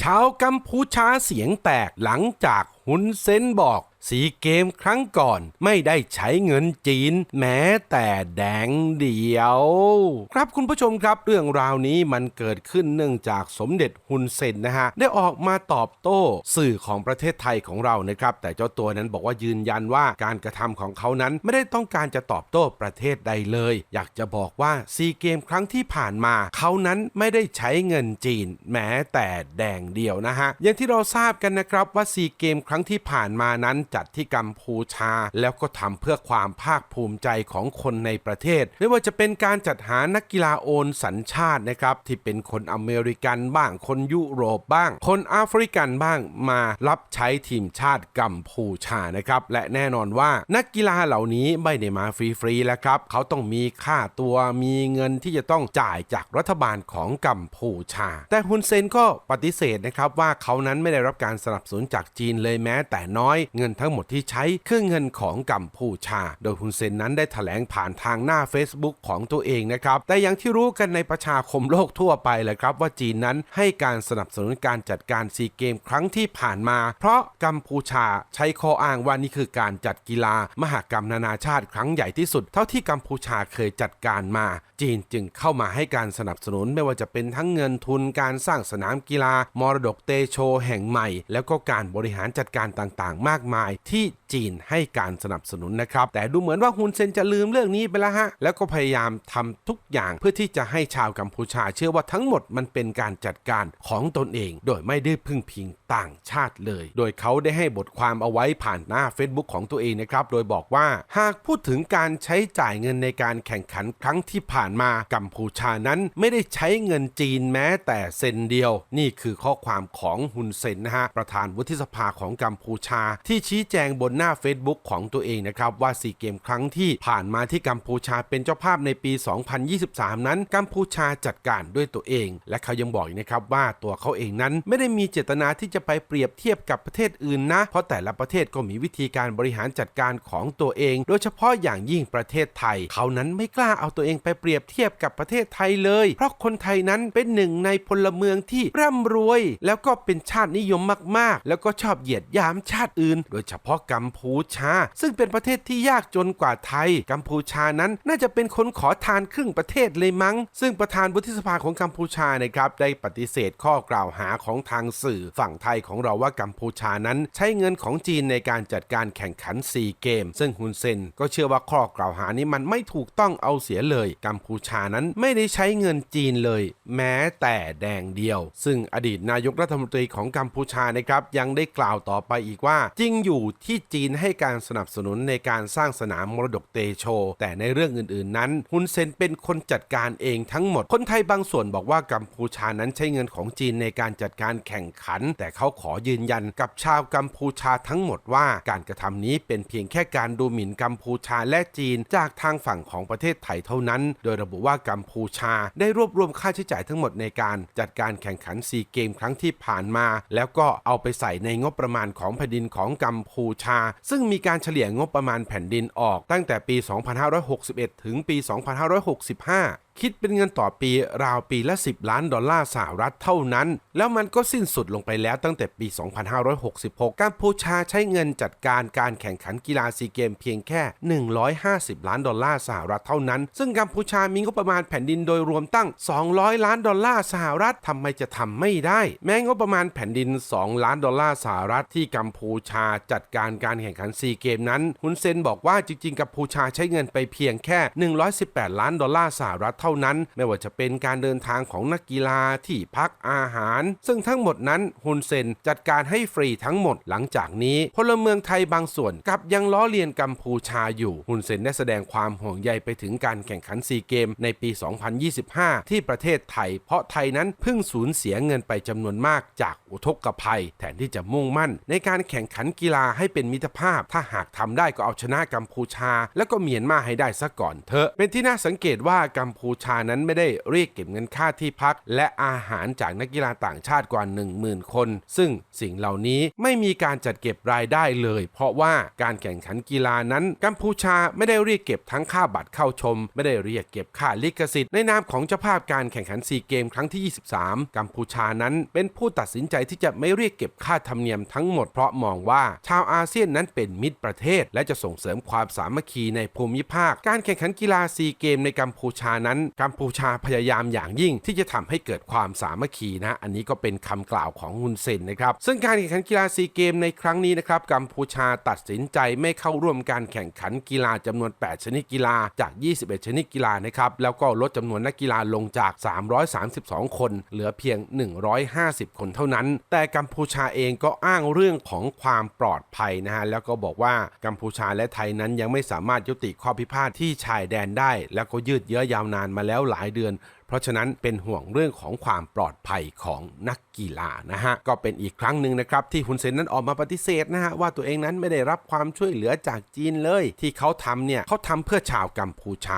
ชาวกัมพูชาเสียงแตกหลังจากฮุนเซนบอก สีเกมครั้งก่อนไม่ได้ใช้เงินจีน แม้แต่แดงเดียว ครับคุณผู้ชมครับ เรื่องราวนี้มันเกิดขึ้นเนื่องจากสมเด็จฮุนเซนนะฮะ ได้ออกมาตอบโต้สื่อของประเทศไทยของเรานะครับ แต่เจ้าตัวนั้นบอกว่ายืนยันว่าการกระทำของเขานั้นไม่ได้ต้องการจะตอบโต้ประเทศใดเลย อยากจะบอกว่าซีเกมครั้งที่ผ่านมาเขานั้นไม่ได้ใช้เงินจีน แม้แต่แดงเดียวนะฮะอย่างที่เราทราบกันนะครับว่าซีเกมครั้งที่ผ่านมานั้นจัดที่กัมพูชา แล้วก็ทำเพื่อความภาคภูมิใจของคนในประเทศ ไม่ว่าจะเป็นการจัดหานักกีฬาโอนสัญชาตินะครับที่เป็นคนอเมริกันบ้าง คนยุโรปบ้าง คนแอฟริกันบ้างมารับใช้ทีมชาติกัมพูชานะครับและแน่นอนว่านักกีฬาเหล่านี้ไม่ได้มาฟรีๆแล้วครับเขาต้องมีค่าตัวมีเงินที่จะต้องจ่ายจากรัฐบาลของกัมพูชา แต่ฮุนเซนก็ปฏิเสธนะครับว่าเขานั้นไม่ได้รับการสนับสนุนจากจีนเลยแม้แต่น้อยเงินทั้งหมดที่ใช้คือเงินของกัมพูชา โดยฮุนเซนนั้นได้ถแถลงผ่านทางหน้า Facebook ของตัวเองนะครับ แต่อย่างที่รู้กันในประชาคมโลกทั่วไปแหละครับ ว่าจีนนั้นให้การสนับสนุนการจัดการซีเกมครั้งที่ผ่านมา เพราะกัมพูชาใช้ข้ออ้างว่านี่คือการจัดกีฬามหกรรมนานาชาติครั้งใหญ่ที่สุด เท่าที่กัมพูชาเคยจัดการมา จีนจึงเข้ามาให้การสนับสนุนไม่ว่าจะเป็นทั้งเงินทุนการสร้างสนามกีฬามรดกเตโช แห่งใหม่ แล้วก็การบริหารจัดการต่างๆ มากมายที่ จีนให้การสนับสนุนนะครับ แต่ดูเหมือนว่าฮุนเซนจะลืมเรื่องนี้ไปแล้วฮะ แล้วก็พยายามทำทุกอย่างเพื่อที่จะให้ชาวกัมพูชาเชื่อว่าทั้งหมดมันเป็นการจัดการของตนเอง โดยไม่ได้พึ่งพิงต่างชาติเลย โดยเขาได้ให้บทความเอาไว้ผ่านหน้า Facebook ของตัวเองนะครับ โดยบอกว่าหากพูดถึงการใช้จ่ายเงินในการแข่งขันครั้งที่ผ่านมากัมพูชานั้นไม่ได้ใช้เงินจีนแม้แต่เซนเดียว นี่คือข้อความของฮุนเซนนะฮะประธานวุฒิสภาของกัมพูชาที่ชี้แจงบนหน้า Facebook ของตัวเองนะครับว่าซีเกมครั้งที่ผ่านมาที่กัมพูชาเป็นเจ้าภาพในปี 2023 นั้น กัมพูชาจัดการด้วยตัวเอง และเขายังบอกนะครับว่าตัวเขาเองนั้นไม่ได้มีเจตนาที่จะไปเปรียบเทียบกับประเทศอื่นนะ เพราะแต่ละประเทศก็มีวิธีการบริหารจัดการของตัวเอง โดยเฉพาะอย่างยิ่งประเทศไทย เขานั้นไม่กล้าเอาตัวเองไปเปรียบเทียบกับประเทศไทยเลย เพราะคนไทยนั้นเป็นหนึ่งในพลเมืองที่ร่ำรวย แล้วก็เป็นชาตินิยมมากๆ แล้วก็ชอบเหยียดยามชาติอื่น โดยเฉพาะกัมพูชา ซึ่งเป็นประเทศที่ยากจนกว่าไทย กัมพูชานั้นน่าจะเป็นคนขอทานครึ่งประเทศเลยมั้ง ซึ่งประธานวุฒิสภาของกัมพูชานะครับได้ปฏิเสธข้อกล่าวหาของทางสื่อ ฝั่งไทยของเราว่ากัมพูชานั้น ใช้เงินของจีนในการจัดการแข่งขันซีเกม ซึ่งฮุนเซนก็เชื่อว่าข้อกล่าวหานี้มันไม่ถูกต้องเอาเสียเลย กัมพูชานั้นไม่ได้ใช้เงินจีนเลย แม้แต่แดงเดียว ซึ่งอดีตนายกรัฐมนตรีของกัมพูชานะครับยังได้กล่าวต่อไปอีกว่า จริงอยู่ที่จีนให้การสนับสนุนในการสร้างสนามมรดกเตโช แต่ในเรื่องอื่นๆนั้นฮุนเซนเป็นคนจัดการเองทั้งหมด คนไทยบางส่วนบอกว่ากัมพูชานั้นใช้เงินของจีนในการจัดการแข่งขัน แต่เขาขอยืนยันกับชาวกัมพูชาทั้งหมดว่าการกระทำนี้เป็นเพียงแค่การดูหมิ่นกัมพูชาและจีนจากทางฝั่งของประเทศไทยเท่านั้น โดยระบุว่ากัมพูชาได้รวบรวมค่าใช้จ่ายทั้งหมดในการจัดการแข่งขันซีเกมครั้งที่ผ่านมา แล้วก็เอาไปใส่ในงบประมาณของแผ่นดินของกัมพูชาซึ่งมีการเฉลี่ยงบประมาณแผ่นดินออกตั้งแต่ปี 2561 ถึงปี 2565 คิดเป็นเงินต่อปีราวปีละ 10 ล้านดอลลาร์สหรัฐเท่านั้น แล้วมันก็สิ้นสุดลงไปแล้วตั้งแต่ปี 2566 กัมพูชาใช้เงินจัดการการแข่งขันกีฬาซีเกมเพียงแค่ 150 ล้านดอลลาร์สหรัฐเท่านั้น ซึ่งกัมพูชามีงบประมาณแผ่นดินโดยรวมตั้ง 200 ล้านดอลลาร์สหรัฐทำไมจะทำไม่ได้ แม้งบประมาณแผ่นดิน 2 ล้านดอลลาร์สหรัฐที่กัมพูชาจัดการการแข่งขันซีเกมนั้นฮุนเซนบอกว่าจริงๆกัมพูชาใช้เงินไปเพียงแค่ 118 ล้านดอลลาร์สหรัฐเท่านั้น ไม่ว่าจะเป็นการเดินทางของนักกีฬาที่พักอาหาร ซึ่งทั้งหมดนั้นฮุนเซนจัดการให้ฟรีทั้งหมดหลังจากนี้ พลเมืองไทยบางส่วนกับยังล้อเลียนกัมพูชาอยู่ฮุนเซนได้แสดงความห่วงใยไปถึงการแข่งขันซีเกมในปี 2025 ที่ประเทศไทย เพราะไทยนั้นเพิ่งสูญเสียเงินไปจำนวนมากจากอุทกภัย แทนที่จะมุ่งมั่น ในการแข่งขันกีฬาให้เป็นมิตรภาพ ถ้าหากทำได้ก็เอาชนะกัมพูชา แล้วก็เมียนมาให้ได้ซะก่อนเถอะ เป็นที่น่าสังเกตว่ากัมพูชานั้นไม่ได้เรียกเก็บเงินค่าที่พัก และอาหารจากนักกีฬาต่างชาติกว่า 10,000 คน ซึ่งสิ่งเหล่านี้ไม่มีการจัดเก็บรายได้เลย เพราะว่าการแข่งขันกีฬานั้นกัมพูชาไม่ได้เรียกเก็บทั้งค่าบัตรเข้าชม ไม่ได้เรียกเก็บค่าลิขสิทธิ์ในนามของเจ้าภาพการแข่งขันซีเกมครั้งที่ 23 กัมพูชานั้นเป็นผู้ตัดสินใจที่จะไม่เรียกเก็บค่าธรรมเนียมทั้งหมดเพราะมองว่าชาวอาเซียนนั้นเป็นมิตรประเทศ และจะส่งเสริมความสามัคคีในภูมิภาค การแข่งขันกีฬาซีเกมในกัมพูชานั้นกัมพูชาพยายามอย่างยิ่ง ที่จะทำให้เกิดความสามัคคีนะอันนี้ก็เป็นคำกล่าวของฮุนเซนนะครับซึ่งการแข่งขันกีฬาซีเกมในครั้งนี้นะครับกัมพูชาตัดสินใจไม่เข้าร่วมการแข่งขันกีฬาจำนวน 8 ชนิดกีฬาจาก 21 ชนิดกีฬานะครับแล้วก็ลดจำนวนนักกีฬาลงจาก 332 คน เหลือเพียง 150 คนเท่านั้น แต่กัมพูชาเองก็อ้างเรื่องของความปลอดภัยนะฮะแล้วก็บอกว่ากัมพูชาและไทยนั้นยังไม่สามารถยุติข้อพิพาทที่ชายแดนได้ แล้วก็ยืดเยื้อยาวนานมาแล้วหลายเดือน ราะฉะนั้นเป็นห่วงเรื่องของความปลอดภัยของนักกีฬานะฮะก็เป็นอีกครั้งหนึ่งนะครับที่ฮุนเซนนั้นออกมาปฏิเสธนะฮะว่าตัวเองนั้นไม่ได้รับความช่วยเหลือจากจีนเลย ที่เขาทำเนี่ยเขาทำเพื่อชาวกัมพูชา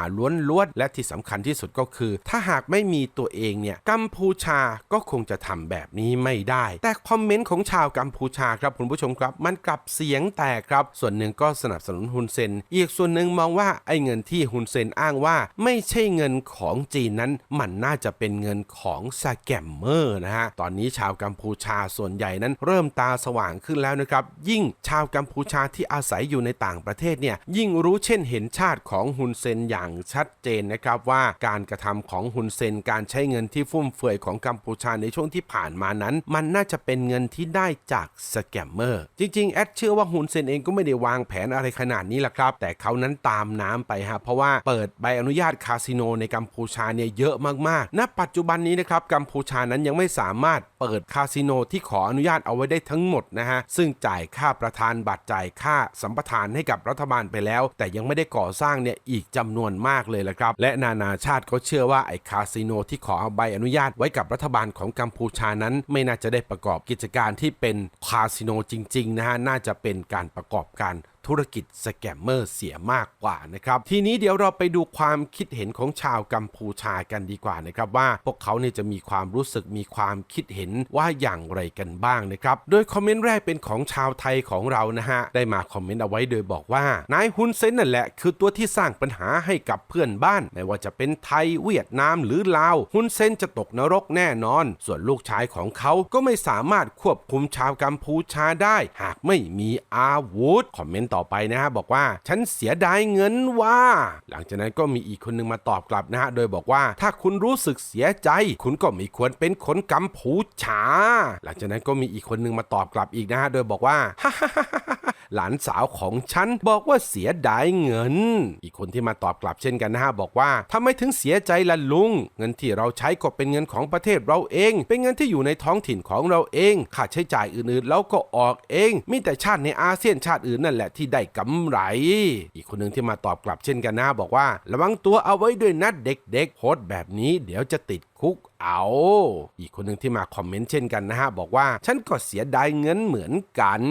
ล้วนๆและที่สำคัญที่สุดก็คือ ถ้าหากไม่มีตัวเองเนี่ยกัมพูชาก็คงจะทำแบบนี้ไม่ได้ แต่คอมเมนต์ของชาวกัมพูชาครับคุณผู้ชมครับ มันกลับเสียงแตกครับ ส่วนหนึ่งก็สนับสนุนฮุนเซนอีกส่วนหนึ่งมองว่าไอ้เงินที่ฮุนเซนอ้างว่า ไม่ใช่เงินของจีนนั้นมันน่าจะเป็นเงินของสแกมเมอร์นะฮะ ตอนนี้ชาวกัมพูชาส่วนใหญ่นั้นเริ่มตาสว่างขึ้นแล้วนะครับ ยิ่งชาวกัมพูชาที่อาศัยอยู่ในต่างประเทศเนี่ยยิ่งรู้เช่นเห็นชาติของฮุนเซนอย่างชัดเจนนะครับว่าการกระทำของฮุนเซนการใช้เงินที่ฟุ่มเฟือยของกัมพูชาในช่วงที่ผ่านมานั้น มันน่าจะเป็นเงินที่ได้จากสแกมเมอร์จริงๆ แอดเชื่อว่าฮุนเซนเองก็ไม่ได้วางแผนอะไรขนาดนี้แหละครับ แต่เขานั้นตามน้ำไปฮะเพราะว่าเปิดใบอนุญาตคาสิโนในกัมพูชาเนี่ยเยอะมากๆ ณ ปัจจุบันนี้นะครับกัมพูชานั้นยังไม่สามารถเปิดคาสิโนที่ขออนุญาตเอาไว้ได้ทั้งหมดนะฮะ ซึ่งจ่ายค่าประธานบัตรจ่ายค่าสัมปทานให้กับรัฐบาลไปแล้ว แต่ยังไม่ได้ก่อสร้างเนี่ยอีกจำนวนมากเลยละครับ และนานาชาติก็เชื่อว่าไอ้คาสิโนที่ขอเอาใบอนุญาตไว้กับรัฐบาลของกัมพูชานั้น ไม่น่าจะได้ประกอบกิจการที่เป็นคาสิโนจริงๆนะฮะน่าจะเป็นการประกอบการ ธุรกิจสแกมเมอร์เสียมากกว่านะครับ ทีนี้เดี๋ยวเราไปดูความคิดเห็นของชาวกัมพูชากันดีกว่านะครับ ว่าพวกเขาเนี่ยจะมีความรู้สึกมีความคิดเห็นว่าอย่างไรกันบ้างนะครับ โดยคอมเมนต์แรกเป็นของชาวไทยของเรานะฮะ ได้มาคอมเมนต์เอาไว้โดยบอกว่านายฮุนเซนนั่นแหละคือตัวที่สร้างปัญหาให้กับเพื่อนบ้าน ไม่ว่าจะเป็นไทยเวียดนามหรือลาวฮุนเซนจะตกนรกแน่นอน ส่วนลูกชายของเขาก็ไม่สามารถควบคุมชาวกัมพูชาได้ หากไม่มีอาวุธคอมเมนต์ต่อไปนะฮะบอกว่าฉันเสียดายเงินว่า หลังจากนั้นก็มีอีกคนนึงมาตอบกลับนะฮะโดยบอกว่าถ้าคุณรู้สึกเสียใจ คุณก็ไม่ควรเป็นคนกัมพูชา หลังจากนั้นก็มีอีกคนนึงมาตอบกลับอีกนะฮะโดยบอกว่า หลานสาวของฉันบอกว่าเสียดายเงิน อีกคนที่มาตอบกลับเช่นกันนะฮะบอกว่าทำไมถึงเสียใจล่ะลุง เงินที่เราใช้ก็เป็นเงินของประเทศเราเอง เป็นเงินที่อยู่ในท้องถิ่นของเราเองค่าใช้จ่ายอื่นๆเราก็ออกเอง มีแต่ชาติในอาเซียนชาติอื่นนั่นแหละที่ได้กำไร อีกคนหนึ่งที่มาตอบกลับเช่นกันนะบอกว่า ระวังตัวเอาไว้ด้วยนะเด็กๆโพสแบบนี้เดี๋ยวจะติดคุกเอา อีกคนหนึ่งที่มาคอมเมนต์เช่นกันนะฮะ บอกว่าฉันก็เสียดายเงินเหมือนกัน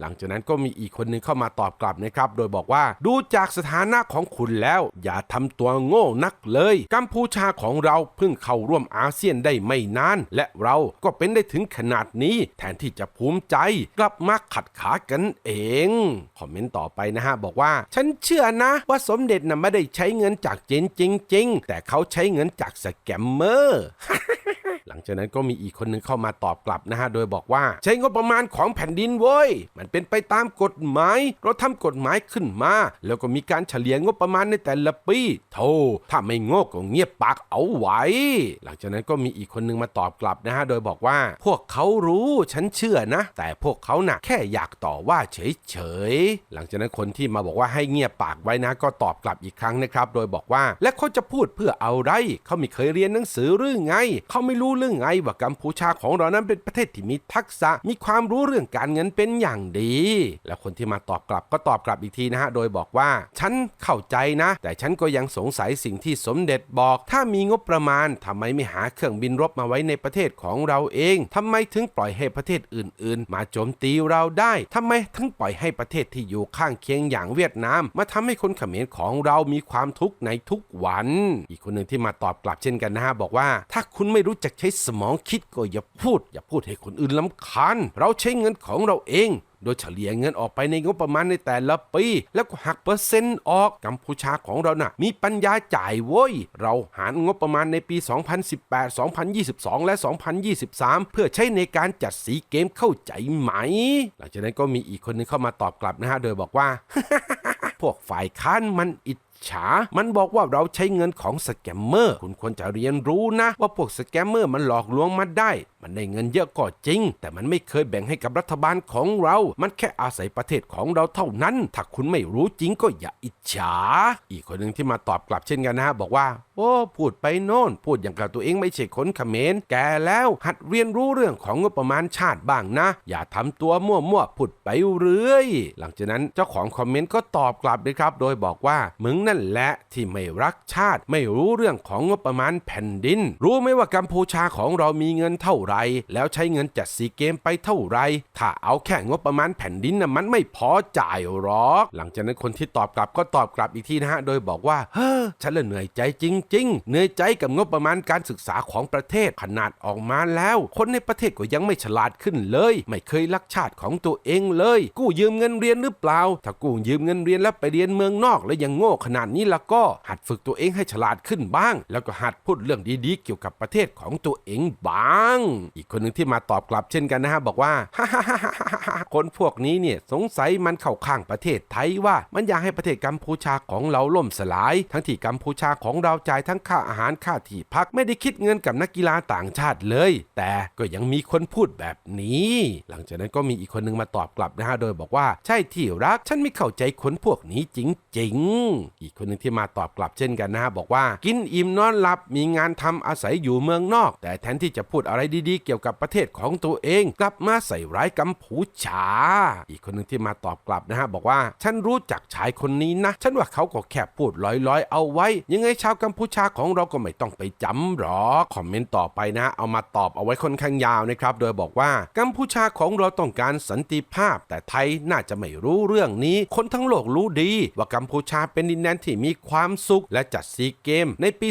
หลังจากนั้นก็มีอีกคนหนึ่งเข้ามาตอบกลับนะครับ โดยบอกว่าดูจากสถานะของคุณแล้ว อย่าทำตัวโง่นักเลย กัมพูชาของเราเพิ่งเข้าร่วมอาเซียนได้ไม่นาน และเราก็เป็นได้ถึงขนาดนี้ แทนที่จะภูมิใจ กลับมาขัดขากันเอง คอมเมนต์ต่อไปนะฮะบอกว่า ฉันเชื่อนะ ว่าสมเด็จน่ะไม่ได้ใช้เงินจากจีนจริง ๆ แต่เขาใช้เงินจากสแกมเมอร์อ หลังจากนั้นก็มีอีกคนหนึงเข้ามาตอบกลับนะฮะโดยบอกว่า ใช้งบประมาณของแผ่นดินเว้ย มันเป็นไปตามกฎหมาย เราทำกฎหมายขึ้นมา แล้วก็มีการเฉลี่ยงบประมาณในแต่ละปีโธ่ถ้าไม่ง่ก็เงียบปากเอาไว้ หลังจากนั้นก็มีอีกคนหนึงมาตอบกลับนะฮะโดยบอกว่า พวกเขารู้ฉันเชื่อนะ แต่พวกเขาน่ะแค่อยากต่อว่าเฉยๆหลังจากนั้นคนที่มาบอกว่าให้เงียบปากไว้นะ ก็ตอบกลับอีกครั้งนะครับ โดยบอกว่า และเขาจะพูดเพื่อเอาไรเขาไม่เคยเรียนหนังสือหรือไงเขาไม่รู้เรื่องไงว่ากัมพูชาของเรานั้นเป็นประเทศที่มีทักษะมีความรู้เรื่องการเงินเป็นอย่างดี แล้วคนที่มาตอบกลับก็ตอบกลับอีกทีนะฮะโดยบอกว่า ฉันเข้าใจนะ แต่ฉันก็ยังสงสัยสิ่งที่สมเด็จบอก ถ้ามีงบประมาณทำไมไม่หาเครื่องบินรบมาไว้ในประเทศของเราเองทำไมถึงปล่อยให้ประเทศอื่น ๆ มาโจมตีเราได้ทำไมถึงปล่อยให้ประเทศที่อยู่ข้างเคียงอย่างเวียดนาม มาทำให้คนเขมรของเรามีความทุกข์ในทุกวัน อีกคนหนึ่งที่มาตอบกลับเช่นกันนะฮะบอกว่า ถ้าคุณไม่รู้จักใช้สมองคิดก็อย่าพูด อย่าพูดให้คนอื่นลำคาญเราใช้เงินของเราเอง โดยเฉลี่ยเงินออกไปในงบประมาณในแต่ละปี แล้วก็หักเปอร์เซ็นต์ออกกัมพูชาของเราน่ะ มีปัญญาจ่ายโว้ย เราหารงบประมาณในปี 2018 2022 และ 2023 เพื่อใช้ในการจัดสีเกมเข้าใจไหม หลังจากนั้นก็มีอีกคนนึงเข้ามาตอบกลับนะฮะโดยบอกว่า พวกฝ่ายค้านมันอิจ ฉา มันบอกว่าเราใช้เงินของสแกมเมอร์ คุณควรจะเรียนรู้นะ ว่าพวกสแกมเมอร์มันหลอกลวงมาได้ มันได้เงินเยอะก็จริง แต่มันไม่เคยแบ่งให้กับรัฐบาลของเรา มันแค่อาศัยประเทศของเราเท่านั้น ถ้าคุณไม่รู้จริงก็อย่าอิจฉา อีกคนหนึ่งที่มาตอบกลับเช่นกันนะฮะบอกว่า โอ้พูดไปโน่น พูดอย่างกับตัวเองไม่ใช่คนเขมรแกแล้วหัดเรียนรู้เรื่องของงบประมาณชาติบ้างนะ อย่าทำตัวมั่วๆพูดไปเรื่อย หลังจากนั้นเจ้าของคอมเมนต์ก็ตอบกลับเลยครับ โดยบอกว่ามึงนั่นแหละที่ไม่รักชาติ ไม่รู้เรื่องของงบประมาณแผ่นดิน รู้ไหมว่ากัมพูชาของเรามีเงินเท่าไร แล้วใช้เงินจัดซีเกมไปเท่าไร ถ้าเอาแค่งบประมาณแผ่นดินน่ะมันไม่พอจ่ายหรอก หลังจากนั้นคนที่ตอบกลับก็ตอบกลับอีกทีนะฮะ โดยบอกว่า เฮ้อ ฉันละเหนื่อยใจจริง ๆ เหนื่อยใจกับงบประมาณการศึกษาของประเทศขนาดออกมาแล้ว คนในประเทศก็ยังไม่ฉลาดขึ้นเลย ไม่เคยรักชาติของตัวเองเลย กู้ยืมเงินเรียนหรือเปล่า ถ้ากู้ยืมเงินเรียนแล้วไปเรียนเมืองนอกแล้วยังโง่ขนาดนี้แล้วก็หัดฝึกตัวเองให้ฉลาดขึ้นบ้าง แล้วก็หัดพูดเรื่องดีๆ เกี่ยวกับประเทศของตัวเองบ้าง อีกคนหนึ่งที่มาตอบกลับเช่นกันนะฮะบอกว่าคนพวกนี้เนี่ยสงสัยมันเข้าข้างประเทศไทยว่ามันอยากให้ประเทศกัมพูชาของเราล่มสลาย ทั้งที่กัมพูชาของเราจ่ายทั้งค่าอาหารค่าที่พักไม่ได้คิดเงินกับนักกีฬาต่างชาติเลย แต่ก็ยังมีคนพูดแบบนี้ หลังจากนั้นก็มีอีกคนนึงมาตอบกลับนะฮะโดยบอกว่าใช่ที่รักฉันไม่เข้าใจคนพวกนี้จริงๆอีกคนหนึ่งที่มาตอบกลับเช่นกันนะฮะบอกว่ากินอิ่มนอนหลับมีงานทำอาศัยอยู่เมืองนอก แต่แทนที่จะพูดอะไรดีๆ เกี่ยวกับประเทศของตัวเอง กลับมาใส่ร้ายกัมพูชา อีกคนหนึ่งที่มาตอบกลับนะฮะบอกว่าฉันรู้จักชายคนนี้นะ ฉันว่าเขาก็แค่พูดลอยๆ เอาไว้ ยังไงชาวกัมพูชาของเราก็ไม่ต้องไปจำหรอกคอมเมนต์ต่อไปนะ เอามาตอบเอาไว้ค่อนข้างยาวนะครับ โดยบอกว่ากัมพูชาของเราต้องการสันติภาพ แต่ไทยน่าจะไม่รู้เรื่องนี้ คนทั้งโลกรู้ดี ว่ากัมพูชาเป็นดินแดนที่มีความสุขและจัดซีเกมในปี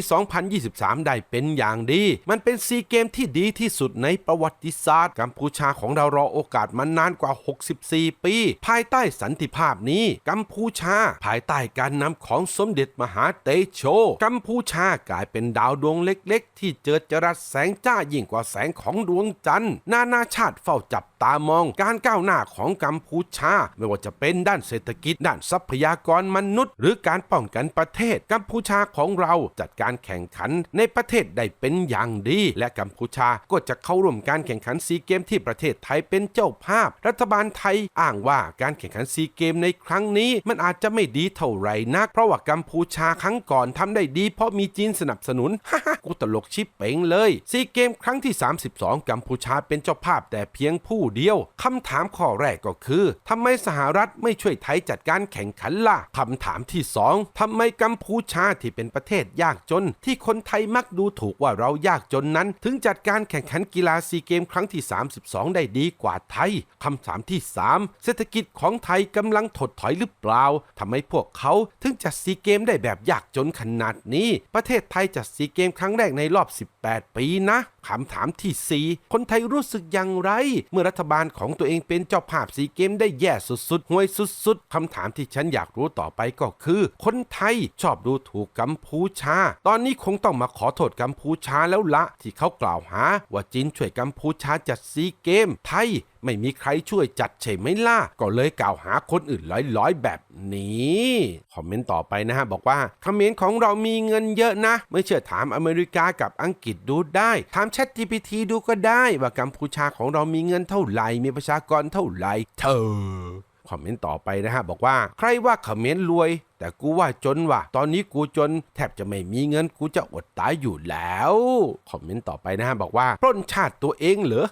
2023 ได้เป็นอย่างดี มันเป็นซีเกมที่ดีที่สุดในประวัติศาสตร์ กัมพูชาของเรารอโอกาสมานานกว่า 64 ปี ภายใต้สันติภาพนี้ กัมพูชา ภายใต้การนำของสมเด็จมหาเตโช กัมพูชากลายเป็นดาวดวงเล็ก ๆ ที่เจิดจรัสแสงจ้ายิ่งกว่าแสงของดวงจันทร์ นานาชาติเฝ้าจับ ตามองการก้าวหน้าของกัมพูชา ไม่ว่าจะเป็นด้านเศรษฐกิจ ด้านทรัพยากรมนุษย์ หรือการป้องกันประเทศ กัมพูชาของเราจัดการแข่งขันในประเทศได้เป็นอย่างดี และกัมพูชาก็จะเข้าร่วมการแข่งขันซีเกมที่ประเทศไทยเป็นเจ้าภาพ รัฐบาลไทยอ้างว่าการแข่งขันซีเกมในครั้งนี้ มันอาจจะไม่ดีเท่าไหร่นัก เพราะว่ากัมพูชาครั้งก่อนทำได้ดี เพราะมีจีนสนับสนุนฮ่าฮ่ากูตลกชิปเป๋งเลยซีเกมครั้งที่ 32 กัมพูชาเป็นเจ้าภาพแต่เพียงผู้เดียวคำถามข้อแรกก็คือทำไมสหรัฐไม่ช่วยไทยจัดการแข่งขันล่ะคำถามที่สองทำไมกัมพูชาที่เป็นประเทศยากจน ที่คนไทยมักดูถูกว่าเรายากจนนั้น ถึงจัดการแข่งขันกีฬาซีเกมครั้งที่ 32 ได้ดีกว่าไทยคำถามที่ 3 เศรษฐกิจของไทยกำลังถดถอยหรือเปล่าทำไมพวกเขาถึงจัดซีเกมได้แบบยากจนขนาดนี้ ประเทศไทยจัดซีเกมครั้งแรกในรอบ 18 ปีนะ คำถามที่ 4 คนไทยรู้สึกอย่างไร เมื่อรัฐบาลของตัวเองเป็นเจ้าภาพซีเกมได้แย่สุดๆห่วยสุดๆคำถามที่ฉันอยากรู้ต่อไปก็คือ คนไทยชอบดูถูกกัมพูชา ตอนนี้คงต้องมาขอโทษกัมพูชาแล้วละ ที่เขากล่าวหา ว่าจีนช่วยกัมพูชาจัดซีเกมไทย ไม่มีใครช่วยจัดใช่ไหมล่ะ ก็เลยกล่าวหาคนอื่นลอยๆ แบบนี้ คอมเมนต์ต่อไปนะฮะ บอกว่าเขมรของเรามีเงินเยอะนะ ไม่เชื่อถามอเมริกากับอังกฤษดูได้ ถาม Chat GPT ดูก็ได้ ว่ากัมพูชาของเรามีเงินเท่าไหร่ มีประชากรเท่าไหร่ เธอ คอมเมนต์ต่อไปนะฮะ บอกว่าใครว่าเขมรรวยแต่กูว่าจนว่ะ ตอนนี้กูจน แทบจะไม่มีเงินกูจะอดตายอยู่แล้ว คอมเมนต์ต่อไปนะฮะบอกว่าปล้นชาติตัวเองเหรอ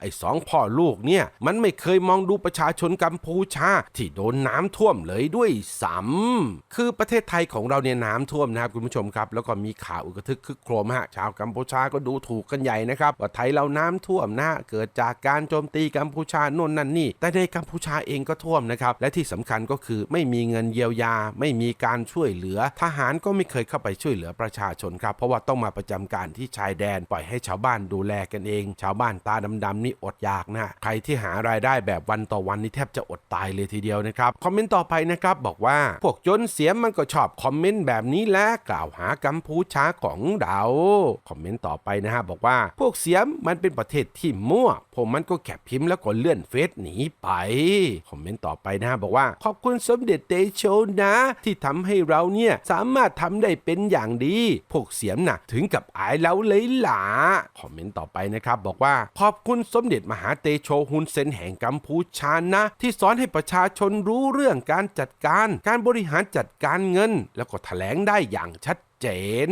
ไอ้สองพ่อลูกเนี่ยมันไม่เคยมองดูประชาชนกัมพูชาที่โดนน้ำท่วมเลยด้วยซ้ำคือประเทศไทยของเราเนี่ยน้ำท่วมนะครับคุณผู้ชมครับ แล้วก็มีข่าวอึกทึกคึกโครมฮะชาวกัมพูชาก็ดูถูกกันใหญ่นะครับว่าไทยเราน้ำท่วมนะเกิดจากการโจมตีกัมพูชาโน่นนั่นนี่ แต่ในกัมพูชาเองก็ท่วมนะครับ และที่สำคัญก็คือไม่มีเงินเยียวยา ไม่มีการช่วยเหลือ ทหารก็ไม่เคยเข้าไปช่วยเหลือประชาชนครับ เพราะว่าต้องมาประจำการที่ชายแดนปล่อยให้ชาวบ้านดูแลกันเอง ชาวบ้านตาดำๆนี่อดอยากนะใครที่หารายได้แบบวันต่อวันนี่แทบจะอดตายเลยทีเดียวนะครับ คอมเมนต์ต่อไปนะครับบอกว่าพวกจนเสียมันก็ชอบคอมเมนต์แบบนี้แหละกล่าวหากัมพูชาของเราคอมเมนต์ต่อไปนะฮะบอกว่าพวกเสียมมันเป็นประเทศที่มั่ว ผมมันก็แคปพิมพ์แล้วก็เลื่อนเฟซหนีไปคอมเมนต์ต่อไปนะฮะบอกว่า ขอบคุณสมเด็จเตโชนะ ที่ทำให้เราเนี่ยสามารถทำได้เป็นอย่างดี พวกเสียมน่ะถึงกับอายเราเลยหล่ะคอมเมนต์ต่อไปนะครับบอกว่าขอบคุณสมเด็จมหาเตโชฮุนเซนแห่งกัมพูชานะ ที่สอนให้ประชาชนรู้เรื่องการจัดการ การบริหารจัดการเงิน แล้วก็แถลงได้อย่างชัดเจน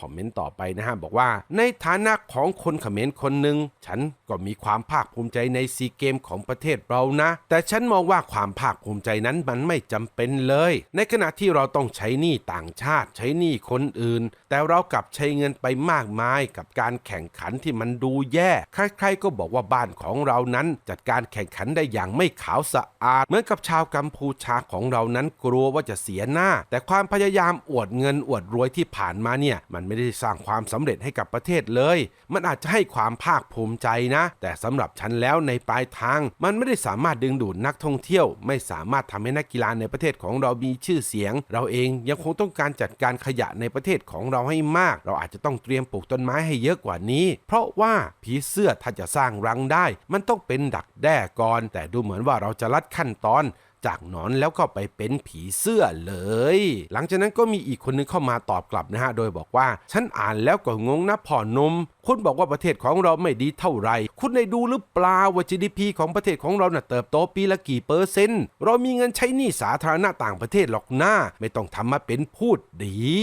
คอมเมนต์ต่อไปนะฮะบอกว่าในฐานะของคนเขมรคนหนึ่งฉันก็มีความภาคภูมิใจในซีเกมของประเทศเรานะ แต่ฉันมองว่าความภาคภูมิใจนั้นมันไม่จำเป็นเลย ในขณะที่เราต้องใช้หนี้ต่างชาติ ใช้หนี้คนอื่น แต่เรากลับใช้เงินไปมากมายกับการแข่งขันที่มันดูแย่ ใครๆก็บอกว่าบ้านของเรานั้นจัดการแข่งขันได้อย่างไม่ขาวสะอาด เหมือนกับชาวกัมพูชาของเรานั้นกลัวว่าจะเสียหน้า แต่ความพยายามอวดเงินอวดรวยที่ผ่านมาเนี่ยมันไม่ได้สร้างความสำเร็จให้กับประเทศเลย มันอาจจะให้ความภาคภูมิใจนะ แต่สำหรับฉันแล้วในปลายทาง มันไม่ได้สามารถดึงดูดนักท่องเที่ยว ไม่สามารถทำให้นักกีฬาในประเทศของเรามีชื่อเสียง เราเองยังคงต้องการจัดการขยะในประเทศของเราให้มาก เราอาจจะต้องเตรียมปลูกต้นไม้ให้เยอะกว่านี้ เพราะว่าผีเสื้อถ้าจะสร้างรังได้ มันต้องเป็นดักแด้ก่อน แต่ดูเหมือนว่าเราจะลัดขั้นตอน จากหนอนแล้วก็ไปเป็นผีเสื้อเลย หลังจากนั้นก็มีอีกคนนึงเข้ามาตอบกลับนะฮะ โดยบอกว่า ฉันอ่านแล้วก็งงนะพ่อนม คุณบอกว่าประเทศของเราไม่ดีเท่าไหร่ คุณได้ดูหรือเปล่าว่า GDP ของประเทศของเราน่ะเติบโตปีละกี่เปอร์เซ็นต์ เรามีเงินใช้หนี้สาธารณะต่างประเทศหรอกหน้า ไม่ต้องทำมาเป็นพูดดี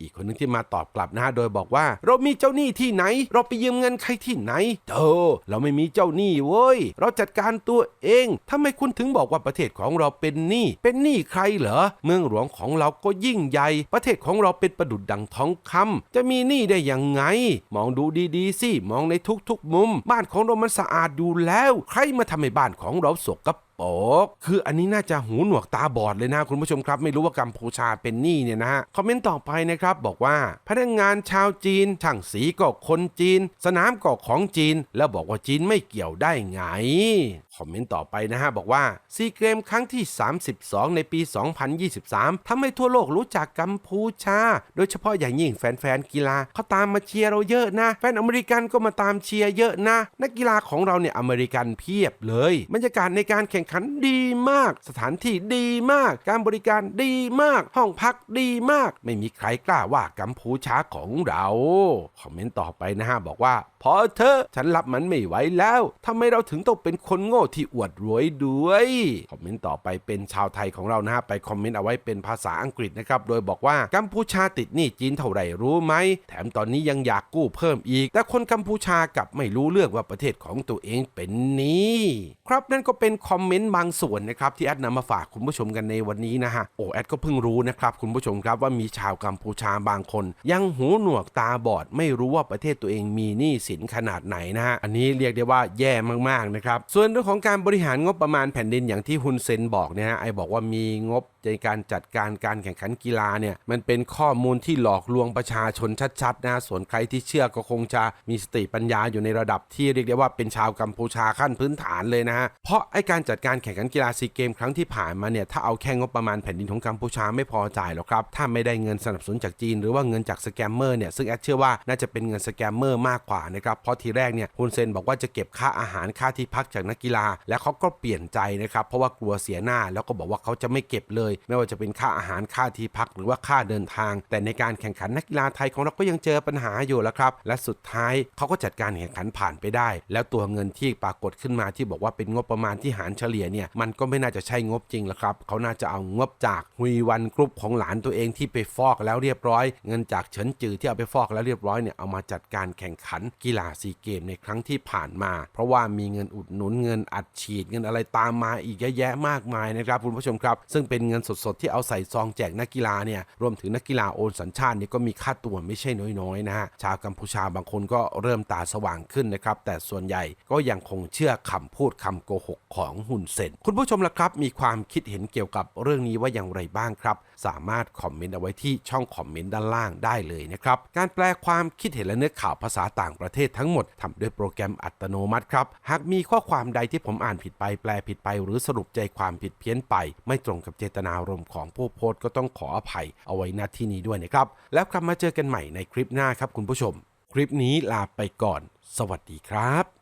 อีกคนนึงที่มาตอบกลับนะฮะโดยบอกว่า เรามีเจ้าหนี้ที่ไหน เราไปยืมเงินใครที่ไหนเธอเราไม่มีเจ้าหนี้เว้ย เราจัดการตัวเองทำไมคุณถึงบอกว่าประเทศของเราเป็นหนี้ เป็นหนี้ใครเหรอ เมืองหลวงของเราก็ยิ่งใหญ่ ประเทศของเราเป็นประดุดดังทองคำจะมีหนี้ได้ยังไง มองดูดีๆ สิ มองในทุกๆ มุม บ้านของเรามันสะอาดอยู่แล้ว ใครมาทำให้บ้านของเราสกปรกคืออันนี้น่าจะหูหนวกตาบอดเลยนะคุณผู้ชมครับ ไม่รู้ว่ากัมพูชาเป็นหนี้เนี่ยนะฮะคอมเมนต์ต่อไปนะครับ บอกว่า พนักงานชาวจีนช่างสีก็คนจีน สนามก็ของจีน แล้วบอกว่าจีนไม่เกี่ยวได้ไง คอมเมนต์ต่อไปนะฮะ บอกว่าซีเกมครั้งที่ 32 ในปี 2023ทำให้ทั่วโลกรู้จักกัมพูชา โดยเฉพาะอย่างยิ่งแฟนๆกีฬาเขาตามมาเชียร์เราเยอะนะ แฟนอเมริกันก็มาตามเชียร์เยอะนะ นักกีฬาของเราเนี่ยอเมริกันเพียบเลย บรรยากาศในการแข่งขันดีมาก สถานที่ดีมาก การบริการดีมาก ห้องพักดีมาก ไม่มีใครกล้าว่ากัมพูชาของเราคอมเมนต์ต่อไปนะฮะบอกว่าพอเธอฉันรับมันไม่ไหวแล้วทำไมเราถึงต้องเป็นคนโง่ที่อวดรวยด้วย คอมเมนต์ต่อไปเป็นชาวไทยของเรานะฮะไปคอมเมนต์เอาไว้เป็นภาษาอังกฤษนะครับ โดยบอกว่ากัมพูชาติดหนี้จีนเท่าไหร่รู้ไหม แถมตอนนี้ยังอยากกู้เพิ่มอีก แต่คนกัมพูชากลับไม่รู้เรื่องว่าประเทศของตัวเองเป็นหนี้ครับนั่นก็เป็นคอมเมนต์บางส่วนนะครับที่แอดนำมาฝากคุณผู้ชมกันในวันนี้นะฮะโอ้แอดก็เพิ่งรู้นะครับคุณผู้ชมครับว่ามีชาวกัมพูชาบางคน ยังหูหนวกตาบอดไม่รู้ว่าประเทศตัวเองมีหนี้สินขนาดไหนนะฮะอันนี้เรียกได้ว่าแย่มากๆนะครับส่วนเรื่องของการบริหารงบประมาณแผ่นดินอย่างที่ฮุนเซนบอกเนี่ยฮะไอบอกว่ามีงบในการจัดการการแข่งขันกีฬาเนี่ยมันเป็นข้อมูลที่หลอกลวงประชาชนชัดๆนะส่วนใครที่เชื่อก็คงจะมีสติปัญญาอยู่ในระดับที่เรียกได้ว่าเป็นชาวกัมพูชาขั้นพื้นฐานเลยนะฮะเพราะไอการจัดการแข่งขันกีฬาซีเกมครั้งที่ผ่านมาเนี่ยถ้าเอาแค่งบประมาณแผ่นดินของกัมพูชาไม่พอจ่ายหรอกครับถ้าไม่ได้เงินสนับสนุนจากจีน หรือว่าเงินจากสแกมเมอร์เนี่ยซึ่งแอดเชื่อว่าน่าจะเป็นเงินสแกมเมอร์มากกว่านะครับเพราะทีแรกเนี่ยฮุนเซนบอกว่าจะเก็บค่าอาหารค่าที่พักจากนักกีฬาแล้วเขาก็เปลี่ยนใจนะครับ เพราะว่ากลัวเสียหน้าแล้วก็บอกว่าเขาจะไม่เก็บเลย ไม่ว่าจะเป็นค่าอาหารค่าที่พักหรือว่าค่าเดินทาง แต่ในการแข่งขันนักกีฬาไทยของเราก็ยังเจอปัญหาอยู่แล้วครับ และสุดท้ายเขาก็จัดการแข่งขันผ่านไปได้ แล้วตัวเงินที่ปรากฏขึ้นมาที่บอกว่าเป็นงบประมาณที่หารเฉลี่ยเนี่ยมันก็ไม่น่าจะใช่งบจริงแล้วครับเขาน่าจะเอางบจากฮุยวันกรุ๊ปของหลานตัวเองที่ไปฟอกแล้วเรียบร้อย เงินจากเฉินจือที่เอาไปฟอกแล้วเรียบร้อยเนี่ยเอามาจัดการแข่งขันกีฬาซีเกมในครั้งที่ผ่านมา เพราะว่ามีเงินอุดหนุนเงินอััดฉีดเงินอะไรตามมาอีกเยอะแยะมากมายนะครับคุณผู้ชมครับ ซึ่งเป็นเงินสดๆ ที่เอาใส่ซองแจกนักกีฬาเนี่ยรวมถึงนักกีฬาโอนสัญชาตินี่ก็มีค่าตัวไม่ใช่น้อยๆนะฮะชาวกัมพูชาบางคนก็เริ่มตาสว่างขึ้นนะครับแต่ส่วนใหญ่ก็ยังคงเชื่อคำพูดคำโกหกของฮุนเซนคุณผู้ชมล่ะครับ มีความคิดเห็นเกี่ยวกับเรื่องนี้ว่าอย่างไรบ้างครับ สามารถคอมเมนต์เอาไว้ที่ช่องคอมเมนต์ด้านล่างได้เลยนะครับการแปลความคิดเห็นและเนื้อข่าวภาษาต่างประเทศทั้งหมดทำด้วยโปรแกรมอัตโนมัติครับหากมีข้อความใดที่ที่ผมอ่านผิดไปแปลผิดไป หรือสรุปใจความผิดเพี้ยนไป ไม่ตรงกับเจตนารมณ์ของผู้โพสต์ก็ต้องขออภัยเอาไว้ณที่นี้ด้วยนะครับ แล้วกลับมาเจอกันใหม่ในคลิปหน้าครับคุณผู้ชม คลิปนี้ลาไปก่อน สวัสดีครับ